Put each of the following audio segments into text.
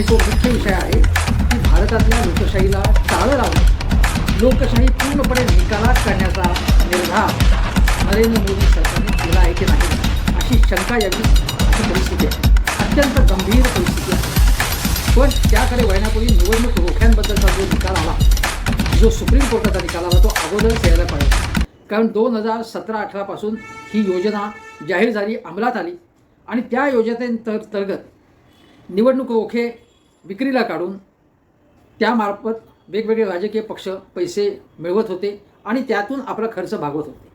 आणि तो मुख्य विषय आहे की भारतातल्या लोकशाहीला टाळं लावणं लोकशाही पूर्णपणे निकालात करण्याचा निर्धार नरेंद्र मोदी सरकारने केला आहे की नाही अशी शंका याची अशी परिस्थिती आहे. अत्यंत गंभीर परिस्थिती आहे. पण त्याकडे वळण्यापूर्वी निवडणूक रोख्यांबद्दलचा जो निकाल आला जो सुप्रीम कोर्टाचा निकाल आला तो अगोदरच यायला पाहिजे. कारण दोन हजार सतरा अठरापासून ही योजना जाहीर झाली अंमलात आली आणि त्या योजनेंतर्गत निवडणूक रोखे विक्रीला काढून त्यामार्फत वेगवेगळे राजकीय पक्ष पैसे मिळवत होते आणि त्यातून आपला खर्च भागवत होते.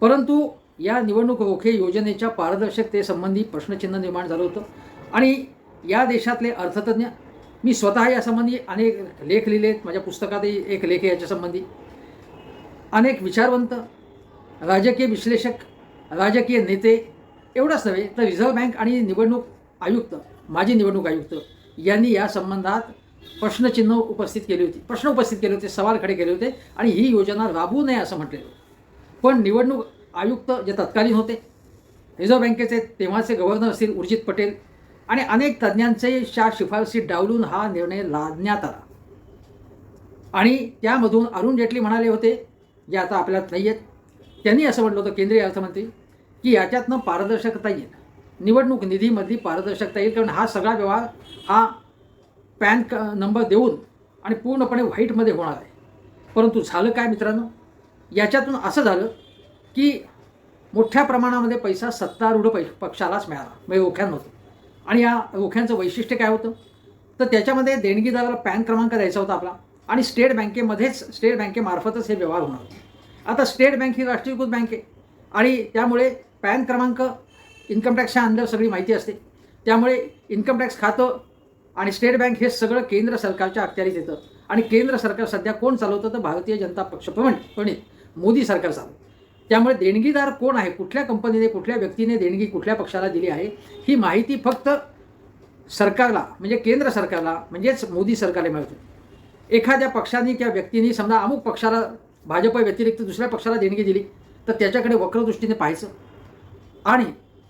परंतु या निवडणूक रोखे योजनेच्या पारदर्शकतेसंबंधी प्रश्नचिन्ह निर्माण झालं होतं आणि या देशातले अर्थतज्ञ मी स्वतः यासंबंधी अनेक लेख लिहिले आहेत माझ्या पुस्तकातही एक लेख आहे याच्यासंबंधी. अनेक विचारवंत राजकीय विश्लेषक राजकीय नेते एवढंच नव्हे तर रिझर्व्ह बँक आणि निवडणूक आयुक्त माजी निवडणूक आयुक्त यांनी या संबंधात प्रश्नचिन्ह उपस्थित केली होती. प्रश्न उपस्थित केले होते सवाल खडे केले होते आणि ही योजना राबवू नये असं म्हटलेलं होतं. पण निवडणूक आयुक्त जे तत्कालीन होते रिझर्व्ह बँकेचे तेव्हाचे गव्हर्नर असतील उर्जित पटेल आणि अनेक तज्ज्ञांचे शा शिफारसी डावलून हा निर्णय लादण्यात आला. आणि त्यामधून अरुण जेटली म्हणाले होते जे आता आपल्यात नाही आहेत त्यांनी असं म्हटलं होतं केंद्रीय अर्थमंत्री की याच्यातनं पारदर्शकता येईल. निवडणूक निधीमधली पारदर्शकता येईल कारण हा सगळा व्यवहार हा पॅन क नंबर देऊन आणि पूर्णपणे व्हाईटमध्ये होणार आहे. परंतु झालं काय मित्रांनो? याच्यातून असं झालं की मोठ्या प्रमाणामध्ये पैसा सत्तारूढ पै पक्षालाच मिळाला. म्हणजे रोख्यांमधून आणि या रोख्यांचं वैशिष्ट्य काय होतं? तर त्याच्यामध्ये देणगीदाराला पॅन क्रमांक द्यायचा होता आपला. आणि स्टेट बँकेमध्येच स्टेट बँकेमार्फतच हे व्यवहार होणार होते. आता स्टेट बँक ही राष्ट्रीयकृत बँक आहे. आणि त्यामुळे पॅन क्रमांक इन्कम टॅक्सच्या अंदर सगळी माहिती असते. त्यामुळे इन्कम टॅक्स खातं आणि स्टेट बँक हे सगळं केंद्र सरकारच्या अखत्यारीत येतं. आणि केंद्र सरकार सध्या कोण चालवतं तर भारतीय जनता पक्ष पण प्रणित मोदी सरकार चालवतं. त्यामुळे देणगीदार कोण आहे? कुठल्या कंपनीने कुठल्या व्यक्तीने देणगी कुठल्या पक्षाला दिली आहे? ही माहिती फक्त सरकारला म्हणजे केंद्र सरकारला म्हणजेच मोदी सरकारला मिळते. एखाद्या पक्षाने किंवा व्यक्तीने समजा अमुक पक्षाला भाजप व्यतिरिक्त दुसऱ्या पक्षाला देणगी दिली तर त्याच्याकडे वक्रदृष्टीने पाहायचं. आणि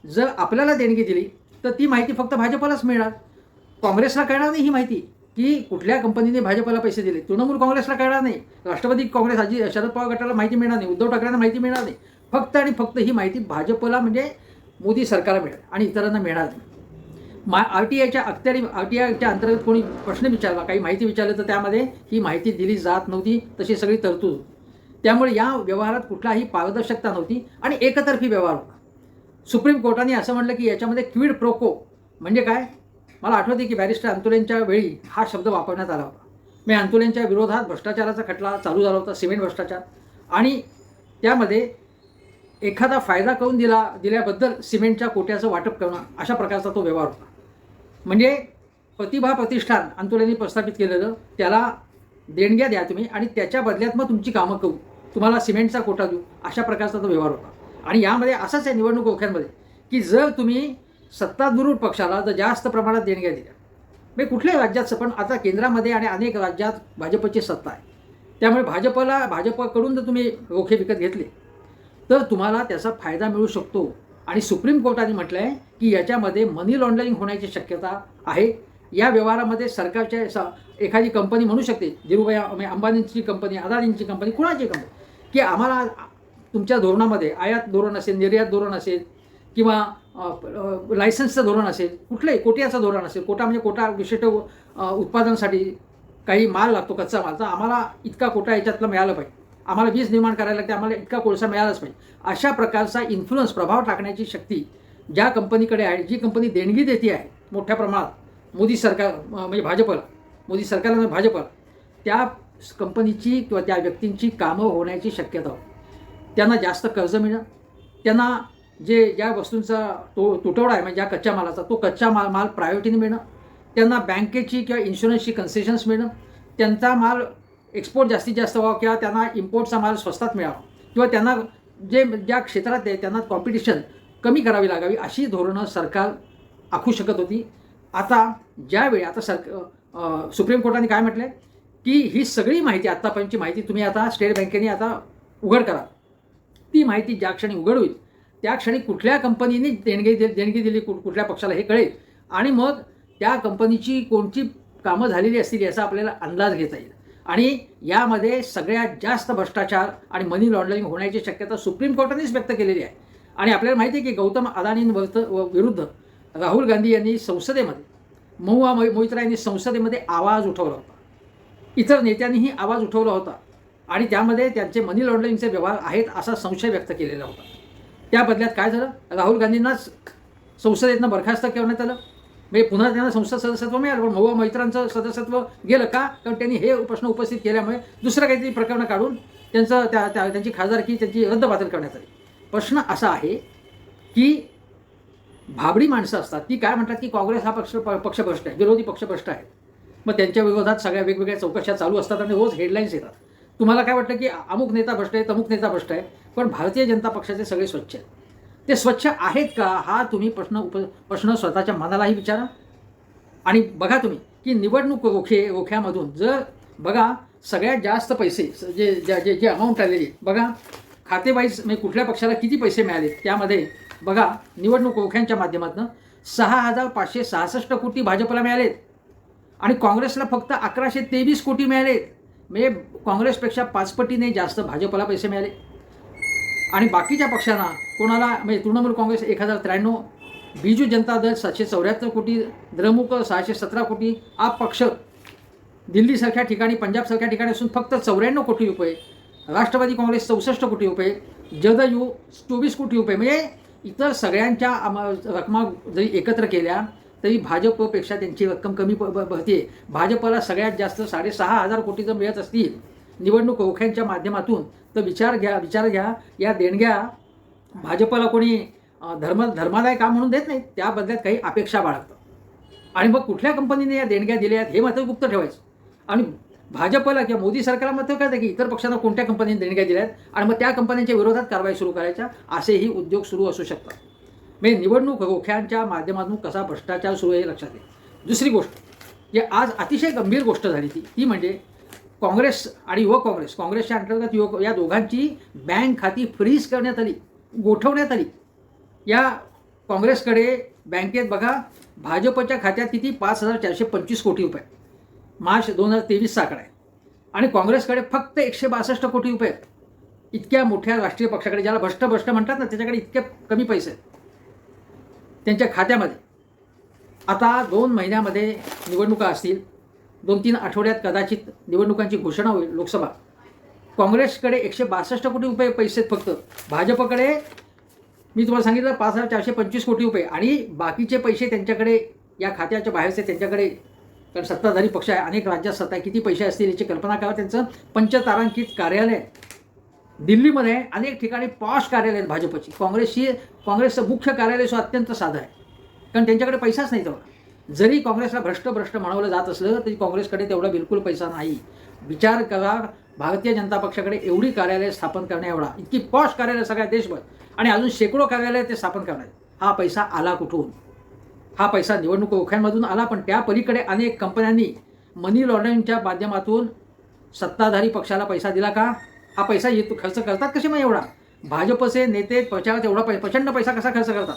जर आपल्याला देणगी दिली तर ती माहिती फक्त भाजपलाच मिळणार. काँग्रेसला कळणार नाही ही माहिती की कुठल्या कंपनीने भाजपला पैसे दिले. तृणमूल काँग्रेसला कळणार नाही. राष्ट्रवादी काँग्रेस अजी शरद पवार गटाला माहिती मिळणार नाही. उद्धव ठाकरेंना माहिती मिळणार नाही. फक्त आणि फक्त ही माहिती भाजपला म्हणजे मोदी सरकारला मिळेल आणि इतरांना मिळणार नाही. मा आर टी आयच्या अखत्यारी आर टी आयच्या अंतर्गत कोणी प्रश्न विचारला काही माहिती विचारलं तर त्यामध्ये ही माहिती दिली जात नव्हती तशी सगळी तरतूद. त्यामुळे या व्यवहारात कुठलाही पारदर्शकता नव्हती आणि एकतर्फी व्यवहार होता. सुप्रीम कोर्टाने असं म्हटलं की याच्यामध्ये क्विड प्रोको म्हणजे काय? मला आठवते की बॅरिस्टर अंतुलेंच्या वेळी हा शब्द वापरण्यात आला होता. मी अंतुलेंच्या विरोधात भ्रष्टाचाराचा खटला चालू झाला होता सिमेंट भ्रष्टाचार. आणि त्यामध्ये एखादा फायदा करून दिला दिल्याबद्दल सिमेंटच्या कोट्याचं वाटप करणं अशा प्रकारचा तो व्यवहार होता. म्हणजे प्रतिभा प्रतिष्ठान अंतुलेंनी प्रस्थापित केलेलं त्याला देणग्या द्या तुम्ही आणि त्याच्या बदल्यात मग तुमची कामं करू. तुम्हाला सिमेंटचा कोटा देऊ. अशा प्रकारचा तो व्यवहार होता. आणि यामध्ये असंच आहे निवडणूक रोख्यांमध्ये की जर तुम्ही सत्ताधुरूर पक्षाला जर जास्त प्रमाणात देणग्या दिल्या म्हणजे कुठल्याही राज्याचं पण आता केंद्रामध्ये आणि अनेक राज्यात भाजपची सत्ता आहे. त्यामुळे भाजपला भाजपकडून जर तुम्ही रोखे विकत घेतले तर तुम्हाला त्याचा फायदा मिळू शकतो. आणि सुप्रीम कोर्टाने म्हटलं आहे की याच्यामध्ये मनी लॉन्ड्रिंग होण्याची शक्यता आहे. या व्यवहारामध्ये सरकारच्या सा एखादी कंपनी म्हणू शकते धीरुभाई अंबानींची कंपनी अदानींची कंपनी कुणाची कंपनी की आम्हाला तुमच्या धोरणामध्ये आयात धोरण असेल निर्यात धोरण असेल किंवा लायसन्सचं धोरण असेल कुठलंही कोट्याचं धोरण असेल कोटा म्हणजे कोटा विशिष्ट उत्पादनासाठी काही माल लागतो कच्चा माल. तर आम्हाला इतका कोटा याच्यातला मिळाला पाहिजे. आम्हाला वीज निर्माण करायला लागते आम्हाला इतका कोळसा मिळालाच पाहिजे. अशा प्रकारचा इन्फ्लुअन्स प्रभाव टाकण्याची शक्ती ज्या कंपनीकडे आहे जी कंपनी देणगी देते आहे मोठ्या प्रमाणात मोदी सरकार म्हणजे भाजपला मोदी सरकारला भाजपला त्या कंपनीची किंवा त्या व्यक्तींची कामं होण्याची शक्यता होती. त्यांना जास्त कर्ज मिळणं त्यांना जे ज्या वस्तूंचा तो तुटवडा आहे म्हणजे ज्या कच्च्या मालाचा तो कच्चा माल माल प्रायोरिटीने मिळणं. त्यांना बँकेची किंवा इन्शुरन्सची कन्सेशन्स मिळणं. त्यांचा माल एक्सपोर्ट जास्तीत जास्त व्हावा किंवा त्यांना इम्पोर्टचा माल स्वस्तात मिळावा. किंवा त्यांना जे ज्या क्षेत्रात आहे त्यांना कॉम्पिटिशन कमी करावी लागावी अशी धोरणं सरकार आखू शकत होती. आता ज्यावेळी आता सर सुप्रीम कोर्टाने काय म्हटलं की ही सगळी माहिती आत्तापर्यंतची माहिती तुम्ही आता स्टेट बँकेने आता उघड करा. ती माहिती ज्या क्षणी उघड होईल त्या क्षणी कुठल्या कंपनीने देणगी दे देणगी दिली कुठ कुठल्या पक्षाला हे कळेल. आणि मग त्या कंपनीची कोणती कामं झालेली असतील याचा आपल्याला अंदाज घेता येईल. आणि यामध्ये सगळ्यात जास्त भ्रष्टाचार आणि मनी लॉन्ड्रिंग होण्याची शक्यता सुप्रीम कोर्टानेच व्यक्त केलेली आहे. आणि आपल्याला माहिती आहे की गौतम अदानींवर्त विरुद्ध राहुल गांधी यांनी संसदेमध्ये महुआ मोहित्रा यांनी संसदेमध्ये आवाज उठवला होता. इतर नेत्यांनीही आवाज उठवला होता. आणि त्यामध्ये त्यांचे मनी लॉन्ड्रिंगचे व्यवहार आहेत असा संशय व्यक्त केलेला होता. त्या बदल्यात काय झालं? राहुल गांधींनाच संसदेतनं बरखास्त करण्यात आलं. म्हणजे पुन्हा त्यांना संसद सदस्यत्व मिळालं पण महुआ मैत्रांचं सदस्यत्व गेलं का? कारण त्यांनी हे प्रश्न उपस्थित केल्यामुळे दुसरं काहीतरी प्रकरणं काढून त्यांचं त्या त्या त्यांची खासदारकी त्यांची रद्दबातल करण्यात आली. प्रश्न असा आहे की भाबडी माणसं असतात ती काय म्हणतात की काँग्रेस हा पक्ष प- पक्षभ्रष्ट आहे विरोधी पक्षभ्रष्ट आहे मग त्यांच्या विरोधात सगळ्या वेगवेगळ्या चौकशा चालू असतात आणि रोज हेडलाईन्स येतात. तुम्हाला काय वाटतं की अमुक नेता भ्रष्ट आहे तमुक नेता भ्रष्ट आहे पण भारतीय जनता पक्षाचे सगळे स्वच्छ आहेत. ते स्वच्छ आहेत का? हा तुम्ही प्रश्न उप प्रश्न स्वतःच्या मनालाही विचारा. आणि बघा तुम्ही की निवडणूक रोखे रोख्यामधून जर बघा सगळ्यात जास्त पैसे जे जे जे जे अमाऊंट आलेली बघा खातेवाईज म्हणजे कुठल्या पक्षाला किती पैसे मिळाले त्यामध्ये बघा निवडणूक रोख्यांच्या माध्यमातून सहा हजार पाचशे सहासष्ट कोटी भाजपला मिळालेत. आणि काँग्रेसला फक्त अकराशे तेवीस कोटी मिळालेत. म्हणजे काँग्रेसपेक्षा पाचपटीने जास्त भाजपला पैसे मिळाले. आणि बाकीच्या पक्षांना कोणाला म्हणजे तृणमूल काँग्रेस एक हजार त्र्याण्णव बिजू जनता दल सातशे चौऱ्याहत्तर कोटी द्रमुक सहाशे सतरा कोटी आप पक्ष दिल्लीसारख्या ठिकाणी पंजाबसारख्या ठिकाणी असून फक्त चौऱ्याण्णव कोटी रुपये राष्ट्रवादी काँग्रेस चौसष्ट कोटी रुपये जदयू चोवीस कोटी रुपये म्हणजे इतर सगळ्यांच्या रकमा जरी एकत्र केल्या तरी भाजपपेक्षा त्यांची रक्कम कमी प- भरते भाजपला सगळ्यात जास्त साडेसहा हजार कोटी जर मिळत असतील निवडणूक रोख्यांच्या माध्यमातून तर विचार घ्या विचार घ्या. या देणग्या भाजपला कोणी धर्म धर्मादाय काम म्हणून देत नाही त्या बदल्यात काही अपेक्षा बाळगतं आणि मग कुठल्या कंपनीने या देणग्या दिल्या आहेत हे मात्र गुप्त ठेवायचं. आणि भाजपला किंवा मोदी सरकारला मात्र कळतं की इतर पक्षांना कोणत्या कंपनीने देणग्या दिल्या आहेत आणि मग त्या कंपन्यांच्या विरोधात कारवाई सुरू करायच्या असेही उद्योग सुरू असू शकतात. म्हणजे निवडणूक रोख्यांच्या माध्यमातून कसा भ्रष्टाचार सुरू आहे हे लक्षात येईल दुसरी गोष्ट जे आज अतिशय गंभीर गोष्ट झाली ती ती म्हणजे काँग्रेस आणि युवक काँग्रेस काँग्रेसच्या अंतर्गत युवक या दोघांची बँक खाती फ्रीज करण्यात आली गोठवण्यात आली. या काँग्रेसकडे बँकेत बघा भाजपच्या खात्यात किती? पाच हजार चारशे पंचवीस कोटी रुपये. मार्च दोन हजार तेवीसचा आकडा आहे आणि काँग्रेसकडे फक्त एकशे बासष्ट कोटी रुपये. इतक्या मोठ्या राष्ट्रीय पक्षाकडे ज्याला भ्रष्ट भ्रष्ट म्हणतात ना त्याच्याकडे इतके कमी पैसे आहेत. त्यांच्या खात्यामध्ये. आता दोन महिन्यामध्ये निवडणुका असतील. दोन तीन आठवड्यात कदाचित निवडणुकांची घोषणा होईल लोकसभा. काँग्रेसकडे एकशे बासष्ट कोटी रुपये पैसे आहेत फक्त. भाजपकडे मी तुम्हाला सांगितलं पाच हजार चारशे पंचवीस कोटी रुपये आणि बाकीचे पैसे त्यांच्याकडे या खात्याच्या बाहेरचे त्यांच्याकडे कारण सत्ताधारी पक्ष आहे. अनेक राज्यात सत्ता आहे. किती पैसे असतील याची कल्पना करा. त्यांचं पंचतारांकित कार्यालय दिल्लीमध्ये अनेक ठिकाणी पॉश कार्यालय आहेत भाजपची. काँग्रेसची काँग्रेसचं मुख्य कार्यालय सुद्धा अत्यंत साधं आहे. कारण त्यांच्याकडे पैसाच नाही तेवढा. जरी काँग्रेसला भ्रष्ट भ्रष्ट म्हणवलं जात असलं तरी काँग्रेसकडे तेवढा बिलकुल पैसा नाही. विचार करा भारतीय जनता पक्षाकडे एवढी कार्यालय स्थापन करण्या एवढा. इतकी पॉश कार्यालय सगळ्या देशभर. आणि अजून शेकडो कार्यालय ते स्थापन करणार हा पैसा आला कुठून? हा पैसा निवडणूक रोख्यांमधून आला पण त्या पलीकडे अनेक कंपन्यांनी मनी लॉन्ड्रिंगच्या माध्यमातून सत्ताधारी पक्षाला पैसा दिला का? हा पैसा येतो खर्च करतात कसे मग एवढा? भाजपचे नेते प्रचारात एवढा पै प्रचंड पैसा कसा खर्च करतात?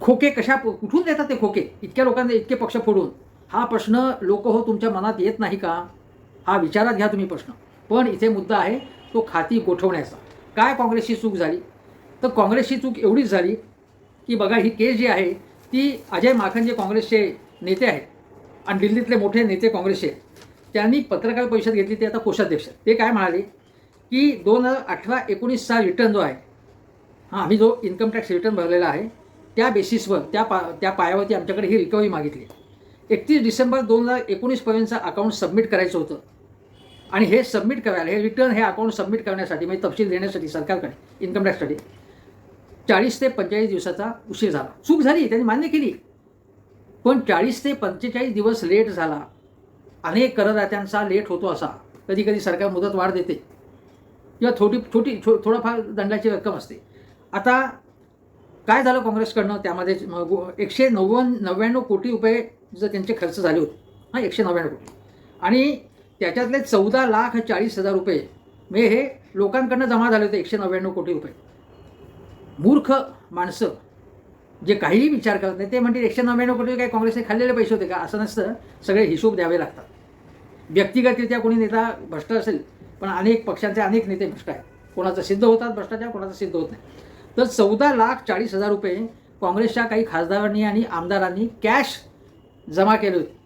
खोके कशा कुठून देतात ते खोके? इतक्या लोकांना इतके पक्ष फोडून. हा प्रश्न लोक हो तुमच्या मनात येत नाही का? हा विचारात घ्या तुम्ही प्रश्न. पण इथे मुद्दा आहे तो खाती गोठवण्याचा. काय काँग्रेसची चूक झाली? तर काँग्रेसची चूक एवढीच झाली की बघा ही केस जी आहे ती अजय माखन जे काँग्रेसचे नेते आहेत आणि दिल्लीतले मोठे नेते काँग्रेसचे आहेत त्यांनी पत्रकार परिषद घेतली ते आता कोषाध्यक्ष ते काय म्हणाले? की दोन हजार अठरा एकोणीसचा रिटर्न जो आहे हां आम्ही जो इन्कम टॅक्स रिटर्न भरलेला आहे त्या बेसिसवर त्या पा त्या पायावरती आमच्याकडे ही रिकव्हरी मागितली. एकतीस डिसेंबर दोन हजार एकोणीसपर्यंतचं अकाउंट सबमिट करायचं होतं. आणि हे सबमिट करायला हे रिटर्न हे अकाउंट सबमिट करण्यासाठी म्हणजे तपशील देण्यासाठी सरकारकडे इन्कम टॅक्ससाठी चाळीस ते पंचेचाळीस दिवसाचा उशीर झाला. चूक झाली त्यांनी मान्य केली. पण चाळीस ते पंचेचाळीस दिवस लेट झाला. अनेक करदात्यांचा लेट होतो असा. कधी कधी सरकार मुदत वाढ देते. किंवा थोडी छोटी छो थोडाफार दंडाची रक्कम असते. आता काय झालं काँग्रेसकडनं? त्यामध्ये एकशे नव्वद नव्याण्णव कोटी रुपये जर त्यांचे खर्च झाले होते. हां एकशे नव्याण्णव कोटी. आणि त्याच्यातले चौदा लाख चाळीस हजार रुपये मे हे लोकांकडनं जमा झाले होते एकशे नव्याण्णव कोटी रुपये. मूर्ख माणसं जे काहीही विचार करत नाही ते म्हणजे एकशे नव्याण्णव कोटी काही काँग्रेसने खाल्लेले पैसे होते का? असं नसतं. सगळे हिशोब द्यावे लागतात. व्यक्तिगतरित्या कोणी नेता भ्रष्ट असेल पण अनेक पक्षांचे अनेक नेते भ्रष्ट आहेत. कोणाचं सिद्ध होतात भ्रष्टाचार कोणाचं सिद्ध होत नाही. तर चौदा लाख चाळीस हजार रुपये काँग्रेसच्या काही खासदारांनी आणि आमदारांनी कॅश जमा केले होते.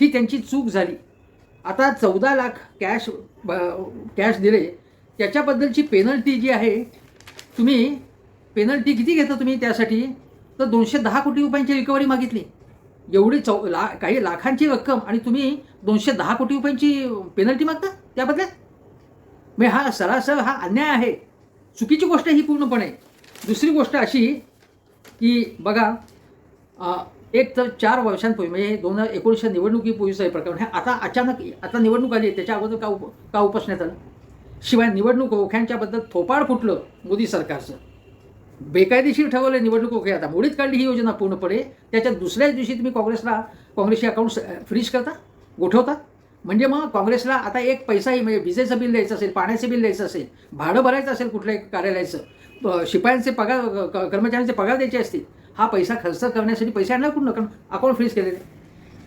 ही त्यांची चूक झाली. आता चौदा लाख कॅश कॅश दिले त्याच्याबद्दलची पेनल्टी जी आहे तुम्ही पेनल्टी किती घेता तुम्ही त्यासाठी? तर दोनशे दहा कोटी रुपयांची रिकव्हरी मागितली. एवढी चौ ला काही लाखांची रक्कम आणि तुम्ही दोनशे दहा कोटी रुपयांची पेनल्टी मागता त्याबद्दल? म्हणजे हा सरासर हा अन्याय आहे. चुकीची गोष्ट ही पूर्णपणे. दुसरी गोष्ट अशी की बघा एक तर चार वर्षांपूर्वी म्हणजे दोन हजार एकोणीसच्या निवडणुकीपूर्वीचं हे प्रकरण हे आता अचानक आता निवडणूक आली आहे त्याच्या अगोदर का उप का उपसण्यात आलं? शिवाय निवडणूक रोख्यांच्याबद्दल थोपाड फुटलं मोदी सरकारचं. बेकायदेशीर ठरवलं निवडणूक रोखे आता मोडीत काढली ही योजना पूर्णपणे. त्याच्या दुसऱ्याच दिवशी तुम्ही काँग्रेसला काँग्रेसचे अकाउंट फ्रीज करता? गोठवता? म्हणजे मग काँग्रेसला आता एक पैसाही म्हणजे विजेचं बिल द्यायचं असेल पाण्याचं बिल द्यायचं असेल भाडं भरायचं असेल कुठल्याही कार्यालयाचं शिपायांचे पगार कर्मचाऱ्यांचे पगार द्यायचे असतील हा पैसा खर्च करण्यासाठी पैसे आणणार कुठं कारण अकाउंट फ्रीज केलेले.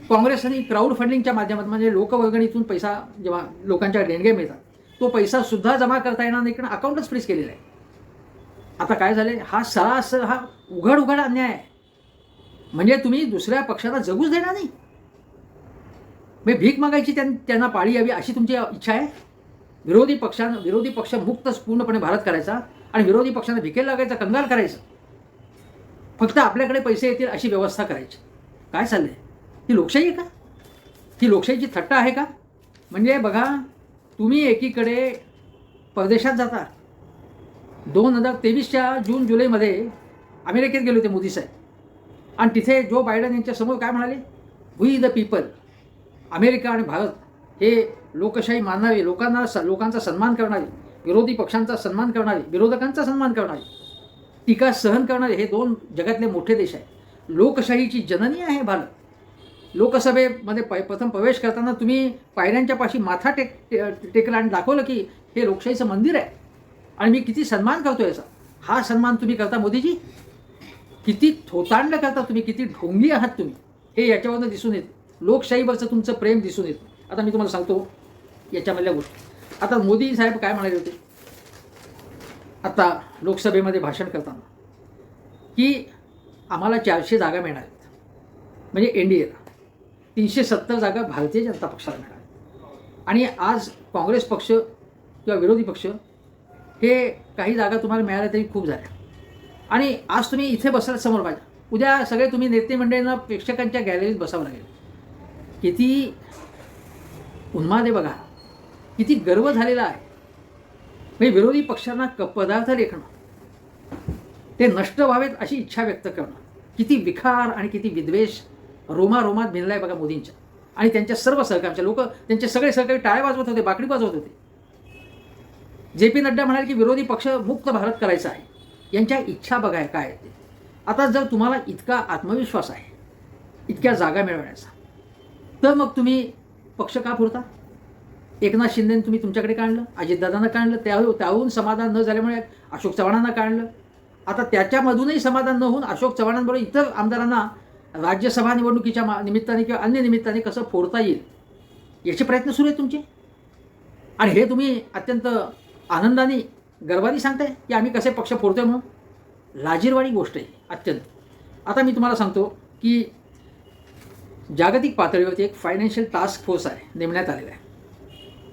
काँग्रेसने क्राऊड फंडिंगच्या माध्यमात म्हणजे लोकवर्गणीतून पैसा जेव्हा लोकांच्या देणगे मिळतात तो पैसा सुद्धा जमा करता येणार नाही कारण अकाउंटच फ्रीज केलेलं आहे. आता काय झालं हा सरासर हा उघड उघड अन्याय आहे. म्हणजे तुम्ही दुसऱ्या पक्षाला जगूच देणार नाही. म्हणजे भीक मागायची त्यां त्यांना पाळी यावी अशी तुमची इच्छा आहे? विरोधी पक्षानं विरोधी पक्ष मुक्तच पूर्णपणे भारत करायचा आणि विरोधी पक्षांना भिकेला लागायचा कंगाल करायचं? फक्त आपल्याकडे पैसे येतील अशी व्यवस्था करायची. काय चाललं आहे ही लोकशाही आहे का? ही लोकशाहीची थट्टा आहे का? म्हणजे बघा तुम्ही एकीकडे परदेशात जाता. दोन हजार तेवीसच्या जून जुलैमध्ये अमेरिकेत गेले होते मोदी साहेब. आणि तिथे जो बायडन यांच्यासमोर काय म्हणाले? वी द पीपल अमेरिका आणि भारत हे लोकशाही मानणारे लोकांना स लोकांचा सन्मान करणारे विरोधी पक्षांचा सन्मान करणारे विरोधकांचा सन्मान करणारे टीका सहन करणारे हे दोन जगातले मोठे देश आहेत. लोकशाहीची जननी आहे भारत. लोकसभेमध्ये प प्रथम प्रवेश करताना तुम्ही पायऱ्यांच्या पाशी माथा टेक टेकलं टेकला आणि दाखवलं की हे लोकशाहीचं मंदिर आहे. आणि मी किती सन्मान करतो याचा. हा सन्मान तुम्ही करता मोदीजी? किती थोतांड करता तुम्ही? किती ढोंगी आहात तुम्ही? हे याच्यावरनं दिसून येतं. लोकशाहीवरचं तुमचं प्रेम दिसून येतं. आता मी तुम्हाला सांगतो याच्यामधल्या गोष्टी. आता मोदी साहेब काय म्हणाले होते? आता लोकसभेमध्ये भाषण करताना. की आम्हाला चारशे जागा मिळणार आहेत. म्हणजे एन डी एला तीनशे सत्तर जागा भारतीय जनता पक्षाला मिळणार आणि आज काँग्रेस पक्ष किंवा विरोधी पक्ष हे काही जागा तुम्हाला मिळाल्या तरी खूप झाल्या. आणि आज तुम्ही इथे बसायला समोर पाहिजे. उद्या सगळे तुम्ही नेते मंडळींना प्रेक्षकांच्या गॅलरीत बसावं लागेल. किती उन्माद आहे बघा. किती गर्व झालेला आहे. म्हणजे विरोधी पक्षांना क पदार्थ लेखणं. ते नष्ट व्हावेत अशी इच्छा व्यक्त करणं. किती विखार आणि किती विद्वेष रोमारोमात भिनला आहे बघा मोदींच्या. आणि त्यांच्या सर्व सहकार्याच्या लोक त्यांचे सगळे सहकारी टाळ्या वाजवत होते बाकडी वाजवत होते. जे पी नड्डा म्हणाले की विरोधी पक्ष मुक्त भारत करायचा आहे. यांच्या इच्छा बघाय काय ते. आता जर तुम्हाला इतका आत्मविश्वास आहे इतक्या जागा मिळवण्याचा तर मग तुम्ही पक्ष का फोडता? एकनाथ शिंदेने तुम्ही तुमच्याकडे काढलं अजितदादांना काढलं त्या त्याहून समाधान न झाल्यामुळे अशोक चव्हाणांना काढलं आता त्याच्यामधूनही समाधान न होऊन अशोक चव्हाणांबरोबर इतर आमदारांना राज्यसभा निवडणुकीच्या मा- निमित्ताने किंवा अन्य निमित्ताने कसं फोडता येईल? याचे प्रयत्न सुरू आहेत तुमचे? आणि हे तुम्ही अत्यंत आनंदाने गर्वाने सांगताय की आम्ही कसे पक्ष फोडतोय म्हणून? लाजीरवाणी गोष्ट आहे अत्यंत. आता मी तुम्हाला सांगतो की जागतिक पातळीवरती एक फायनान्शियल टास्क फोर्स आहे नेमण्यात आलेला आहे.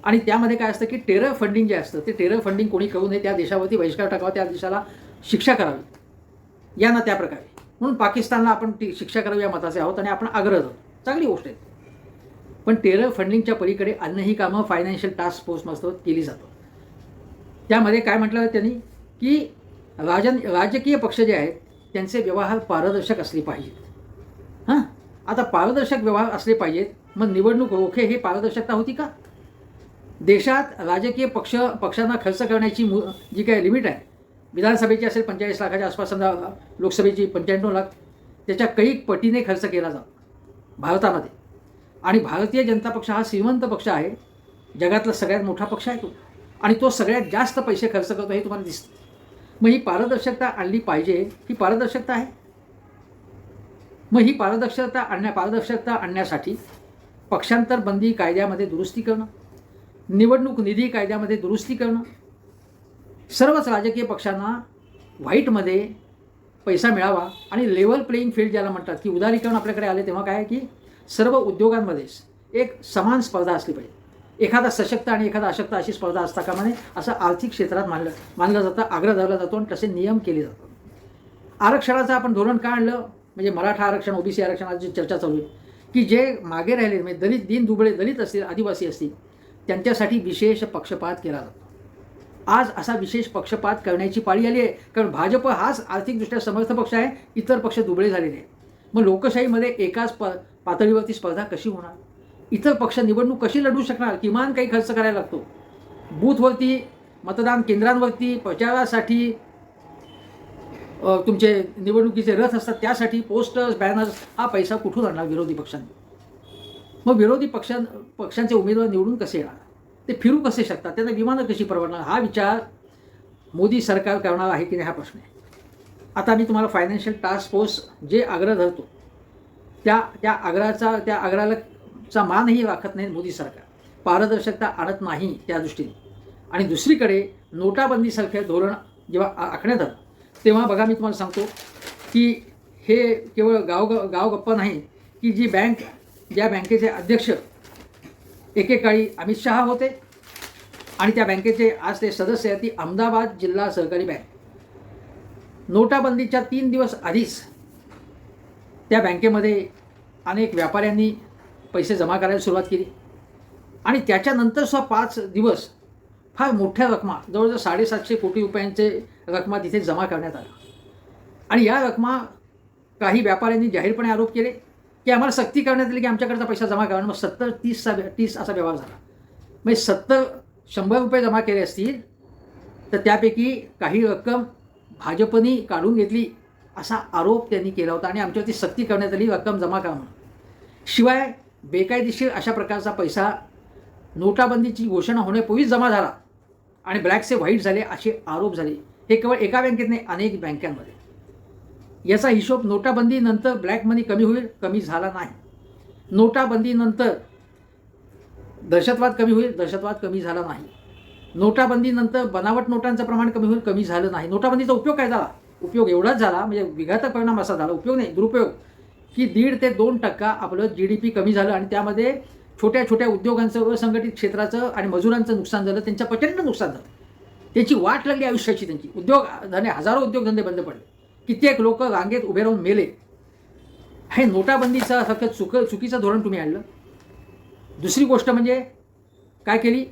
आणि त्यामध्ये काय असतं की टेरर फंडिंग जे असतं ते टेरर फंडिंग कोणी करू नये त्या देशावरती बहिष्कार टाकावा त्या देशाला शिक्षा करावी. या ना त्या प्रकारे. म्हणून पाकिस्तानला आपण ती शिक्षा करावी या मताचे आहोत आणि आपण आग्रह आहोत चांगली गोष्ट आहे. पण टेरर फंडिंगच्या पलीकडे अन्यही कामं फायनान्शियल टास्क फोर्समार्फत केली जातात. त्यामध्ये काय म्हटलं त्यांनी? की राजन राजकीय पक्ष जे आहेत त्यांचे व्यवहार पारदर्शक असले पाहिजेत. आता पारदर्शक व्यवहार असले पाहिजेत. मग निवडणूक रोखे हे पारदर्शकता होती का? देशात राजकीय पक्ष पक्षांना खर्च करण्याची मु जी काही लिमिट आहे विधानसभेची असेल पंचेचाळीस लाखाच्या आसपास समजा लोकसभेची पंच्याण्णव लाख त्याच्या कैक पटीने खर्च केला जातो भारतामध्ये. आणि भारतीय जनता पक्ष हा श्रीमंत पक्ष आहे. जगातला सगळ्यात मोठा पक्ष आहे तो. आणि तो सगळ्यात जास्त पैसे खर्च करतो हे तुम्हाला दिसतं. मग ही पारदर्शकता आणली पाहिजे ही पारदर्शकता आहे? मग ही पारदर्शकता आणण्या पारदर्शकता आणण्यासाठी पक्षांतर बंदी कायद्यामध्ये दुरुस्ती करणं निवडणूक निधी कायद्यामध्ये दुरुस्ती करणं सर्वच राजकीय पक्षांना व्हाईटमध्ये पैसा मिळावा आणि लेवल प्लेईंग फील्ड ज्याला म्हणतात की उदारीकरण आपल्याकडे आले तेव्हा काय आहे की सर्व उद्योगांमध्येच एक समान स्पर्धा असली पाहिजे. एखादा सशक्त आणि एखादा अशक्त अशी स्पर्धा असता कामा नये असं आर्थिक क्षेत्रात मानलं मानलं जातं आग्रह धरला जातो आणि तसे नियम केले जातात. आरक्षणाचं आपण धोरण का आणलं? म्हणजे मराठा आरक्षण ओबीसी आरक्षणाची चर्चा चालू आहे की जे मागे राहिले म्हणजे दलित दीन दुबळे दलित असतील आदिवासी असतील त्यांच्यासाठी विशेष पक्षपात केला जातो. आज असा विशेष पक्षपात करण्याची पाळी आली आहे कारण भाजप हाच आर्थिकदृष्ट्या समर्थ पक्ष आहे इतर पक्ष दुबळे झालेले आहे मग लोकशाहीमध्ये एकाच प पातळीवरती स्पर्धा कशी होणार? इतर पक्ष निवडणूक कशी लढू शकणार? किमान काही खर्च करायला लागतो. बूथवरती मतदान केंद्रांवरती प्रचारासाठी तुमचे निवडणुकीचे रथ असतात त्यासाठी पोस्टर्स बॅनर्स हा पैसा कुठून आणणार विरोधी पक्षांनी? मग विरोधी पक्षां पक्षांचे उमेदवार निवडून कसे येणार? ते फिरू कसे शकतात? त्यांना विमानं कशी परवडणार? हा विचार मोदी सरकार करणार आहे की नाही हा प्रश्न आहे. आता मी तुम्हाला फायनान्शियल टास्क फोर्स जे आग्रह धरतो त्या त्या आग्रहाचा त्या आग्रहाला चा मानही राखत नाही मोदी सरकार. पारदर्शकता आणत नाही त्या दृष्टीने. आणि दुसरीकडे नोटाबंदीसारखे धोरण जेव्हा आखण्यात आलं तेव्हा बघा मी तुम्हाला सांगतो की हे केवळ गाव गाव गप्पा नाही की जी बँक ज्या बँकेचे अध्यक्ष एकेकाळी अमित शहा होते आणि त्या बँकेचे आज ते सदस्य आहेत ती अहमदाबाद जिल्हा सहकारी बँक. नोटाबंदीच्या तीन दिवस आधीच त्या बँकेमध्ये अनेक व्यापाऱ्यांनी पैसे जमा करायला सुरुवात केली. आणि त्याच्यानंतर सुद्धा पाच दिवस फार मोठ्या रकमा जवळजवळ साडेसातशे कोटी रुपयांचे रकमा तिथे जमा करण्यात आल्या आणि या रकमा काही व्यापाऱ्यांनी जाहीरपणे आरोप केले की आम्हाला सक्ती करण्यात आली की आमच्याकडचा पैसा जमा करा. मग सत्तर तीसचा तीस असा व्यवहार झाला. म्हणजे सत्तर शंभर रुपये जमा केले असतील तर त्यापैकी काही रक्कम भाजपनी काढून घेतली असा आरोप त्यांनी केला होता आणि आमच्यावरती सक्ती करण्यात आली रक्कम जमा करा म्हणून. शिवाय बेकायदेशीर अशा प्रकारचा पैसा नोटाबंदीची घोषणा होण्यापूर्वीच जमा झाला. आणि ब्लॅकचे व्हाईट झाले असे आरोप झाले. हे केवळ एका बँकेत नाही अनेक बँकांमध्ये. याचा हिशोब नोटाबंदीनंतर ब्लॅक मनी कमी होईल कमी झाला नाही. नोटाबंदीनंतर दहशतवाद कमी होईल दहशतवाद कमी झाला नाही. नोटाबंदीनंतर बनावट नोटांचं प्रमाण कमी होईल कमी झालं नाही. नोटाबंदीचा उपयोग काय झाला? उपयोग एवढाच झाला म्हणजे विघातक परिणाम असा झाला. उपयोग नाही दुरुपयोग. की दीड ते दोन टक्का आपलं जी डी पी कमी झालं आणि त्यामध्ये छोट्या छोट्या उद्योगांचं असंघटित क्षेत्राचं आणि मजुरांचं नुकसान झालं त्यांचं प्रचंड नुकसान झालं. त्याची वाट लागली आयुष्याची त्यांची. उद्योग धने हजारो उद्योगधंदे बंद पडले. कित्येक लोक रांगेत उभे राहून मेले. हे नोटाबंदीचं फक्त चुक चुकीचं धोरण तुम्ही आणलं. दुसरी गोष्ट म्हणजे काय केली?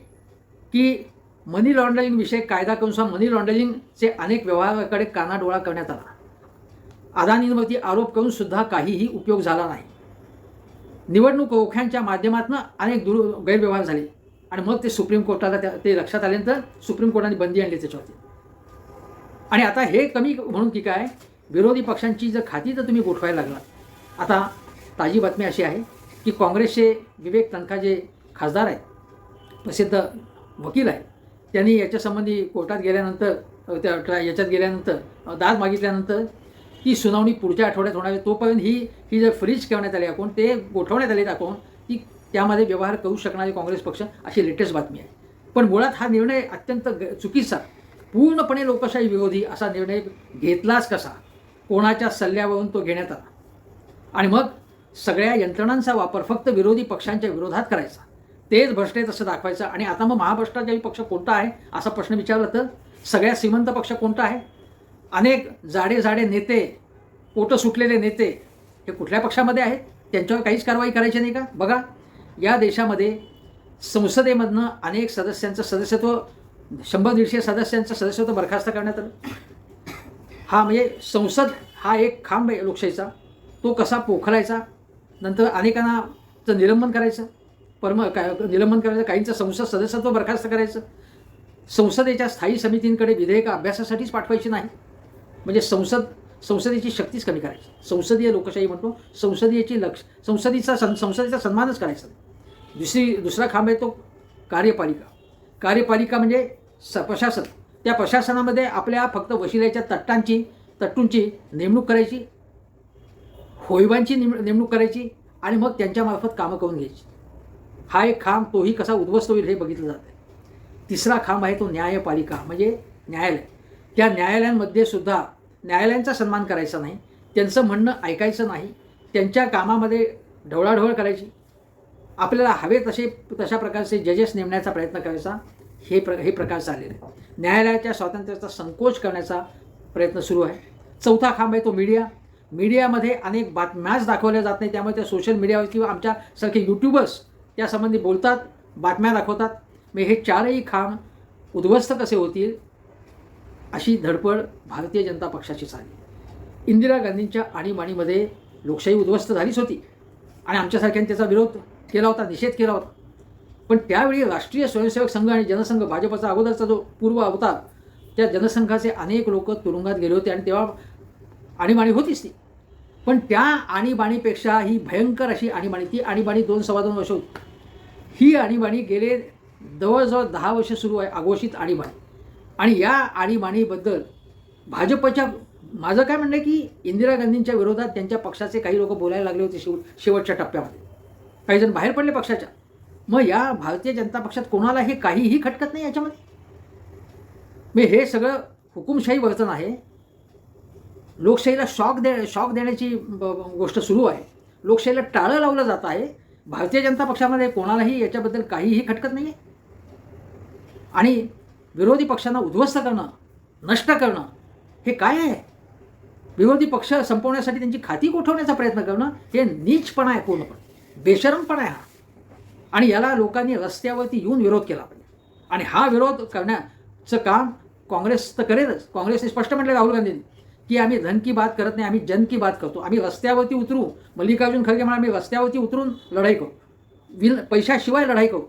की मनी लॉन्ड्रिंग विषय कायदा करून सुद्धा मनी लॉन्ड्रिंगचे अनेक व्यवहाराकडे कानाडोळा करण्यात आला. अदानींवरती आरोप करून सुद्धा काहीही उपयोग झाला नाही. निवडणूक रोख्यांच्या माध्यमातून अनेक दुर गैरव्यवहार झाले. आणि मग ते सुप्रीम कोर्टाला त्या ते लक्षात आल्यानंतर सुप्रीम कोर्टाने बंदी आणली त्याच्यावरती. आणि आता हे कमी म्हणून की काय विरोधी पक्षांची जर खाती तर तुम्ही गोठवायला लागला आता ताजी बातमी अशी आहे की काँग्रेसचे विवेक तनखा जे खासदार आहेत प्रसिद्ध वकील आहेत. त्यांनी याच्यासंबंधी कोर्टात गेल्यानंतर त्या याच्यात गेल्यानंतर दाद मागितल्यानंतर ती सुनावणी पुढच्या आठवड्यात होणार आहे. तोपर्यंत ही ही जर फ्रीज करण्यात आली अकाउंट ते गोठवण्यात आले अकाउंट ती त्यामध्ये व्यवहार करू शकणारे काँग्रेस पक्ष अशी लेटेस्ट बातमी आहे. पण मुळात हा निर्णय अत्यंत ग- चुकीचा पूर्णपणे लोकशाही विरोधी असा निर्णय घेतलाच कसा? कोणाच्या सल्ल्यावरून तो घेण्यात आला? आणि मग सगळ्या यंत्रणांचा वापर फक्त विरोधी पक्षांच्या विरोधात करायचा. तेच भ्रष्ट आहे तसं दाखवायचं. आणि आता मग महाभ्रष्टाचारी पक्ष कोणता आहे असा प्रश्न विचारला तर सगळ्यात श्रीमंत पक्ष कोणता आहे? अनेक जाडे जाडे नेते पोटं सुटलेले नेते हे कुठल्या पक्षामध्ये आहेत? त्यांच्यावर काहीच कारवाई करायची नाही का? बघा या देशामध्ये संसदेमधनं अनेक सदस्यांचं सदस्यत्व शंभर दीडशे सदस्यांचं सदस्यत्व बरखास्त करण्यात आलं. हा म्हणजे संसद हा एक खांब आहे लोकशाहीचा. तो कसा पोखरायचा? नंतर अनेकांनाचं निलंबन करायचं. परम काय निलंबन करायचं. काहींचं संसद सदस्यत्व बरखास्त करायचं. संसदेच्या स्थायी समितींकडे विधेयकं अभ्यासासाठीच पाठवायची नाही. म्हणजे संसद संसदेची शक्तीच कमी करायची. संसदीय लोकशाही म्हणतो संसदीयची लक्ष संसदेचा सं संसदेचा सन्मानच करायचा दुसरी दुसरा खांब आहे तो कार्यपालिका. कार्यपालिका म्हणजे स प्रशासन. त्या प्रशासनामध्ये आपल्या फक्त वशिल्याच्या तट्टांची तट्टूंची नेमणूक करायची फोईबांची नेम नेमणूक करायची आणि मग त्यांच्यामार्फत कामं करून घ्यायची. हा एक खांब तोही कसा उद्ध्वस्त होईल हे बघितलं जातं तिसरा खांब आहे तो न्यायपालिका म्हणजे न्यायालय. त्या न्यायालयांमध्ये सुद्धा न्यायालयांचा सन्मान करायचा नाही त्यांचं म्हणणं ऐकायचं नाही त्यांच्या कामामध्ये ढवळाढवळ करायची. आपल्याला हवे तसे तशा प्रकारचे जजेस नेमण्याचा प्रयत्न करायचा. हे प्र हे प्रकार चाललेले आहे न्यायालयाच्या स्वातंत्र्याचा संकोच करण्याचा प्रयत्न सुरू आहे. चौथा खांब आहे तो मीडिया मीडियामध्ये अनेक बातम्याच दाखवल्या जात नाही त्यामुळे त्या सोशल मीडियावर किंवा आमच्यासारखे यूट्यूबर्स त्यासंबंधी बोलतात बातम्या दाखवतात. मग हे चारही खांब उद्ध्वस्त कसे होतील? अशी धडपड भारतीय जनता पक्षाची झाली. इंदिरा गांधींच्या आणीबाणीमध्ये लोकशाही उद्ध्वस्त झालीच होती. आणि आमच्यासारख्यांनी त्याचा विरोध केला होता निषेध केला होता. पण त्यावेळी राष्ट्रीय स्वयंसेवक संघ आणि जनसंघ भाजपचा अगोदरचा जो पूर्व अवतार त्या जनसंघाचे अनेक लोक तुरुंगात गेले होते आणि तेव्हा आणीबाणी होतीच ती. पण त्या आणीबाणीपेक्षा ही भयंकर अशी आणीबाणी ती आणीबाणी दोन सव्वा दोन वर्ष होती. ही आणीबाणी गेले जवळजवळ दहा वर्ष सुरू आहे अघोषित आणीबाणी. आणि या आणीबाणीबद्दल भाजपच्या माझं काय म्हणणं आहे की इंदिरा गांधींच्या विरोधात त्यांच्या पक्षाचे काही लोक बोलायला लागले होते शेव शेवटच्या टप्प्यामध्ये. काही जण बाहेर पडले पक्षाच्या. मग या भारतीय जनता पक्षात कोणाला हे काहीही खटकत नाही याच्यामध्ये? मी हे सगळं हुकुमशाही वर्तन आहे लोकशाहीला शॉक दे शॉक देण्याची ब- गोष्ट सुरू आहे. लोकशाहीला टाळं लावलं जात आहे. भारतीय जनता पक्षामध्ये कोणालाही याच्याबद्दल काहीही खटकत नाही आहे आणि विरोधी पक्षांना उद्ध्वस्त करणं नष्ट करणं हे काय आहे? विरोधी पक्ष संपवण्यासाठी त्यांची खाती गोठवण्याचा प्रयत्न करणं हे नीचपणा आहे पूर्णपणे. बेशरमपणा आहे हा. आणि याला लोकांनी रस्त्यावरती येऊन विरोध केला पाहिजे. आणि हा विरोध करण्याचं काम काँग्रेस तर करेलच. काँग्रेसने स्पष्ट म्हटलं राहुल गांधींनी की आम्ही धन की बात करत नाही आम्ही जन की बात करतो. आम्ही रस्त्यावरती उतरू. मल्लिकार्जुन खरगे म्हणा आम्ही रस्त्यावरती उतरून लढाई करू. विन पैशाशिवाय लढाई करू.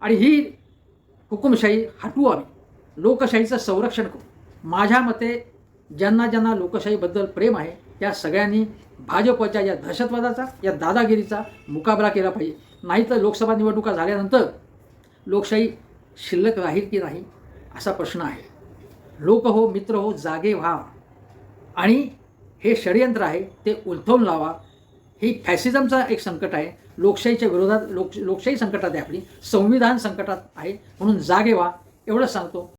आणि ही हुकुमशाही हटवू आम्ही. लोकशाहीचं संरक्षण करू. माझ्या मते ज्यांना ज्यांना लोकशाहीबद्दल प्रेम आहे त्या सगळ्यांनी भाजपच्या या दहशतवादाचा या दादागिरीचा मुकाबला केला पाहिजे. नाही तर लोकसभा निवडणुका झाल्यानंतर लोकशाही शिल्लक राहील की नाही असा प्रश्न आहे. लोक हो मित्र हो जागे व्हा. आणि हे षडयंत्र आहे ते उलथवून लावा. ही फॅसिझमचा एक संकट आहे. लोकशाहीच्या विरोधात लोक लोकशाही संकटात आहे आपली संविधान संकटात आहे. म्हणून जागे व्हा. एवढंच सांगतो.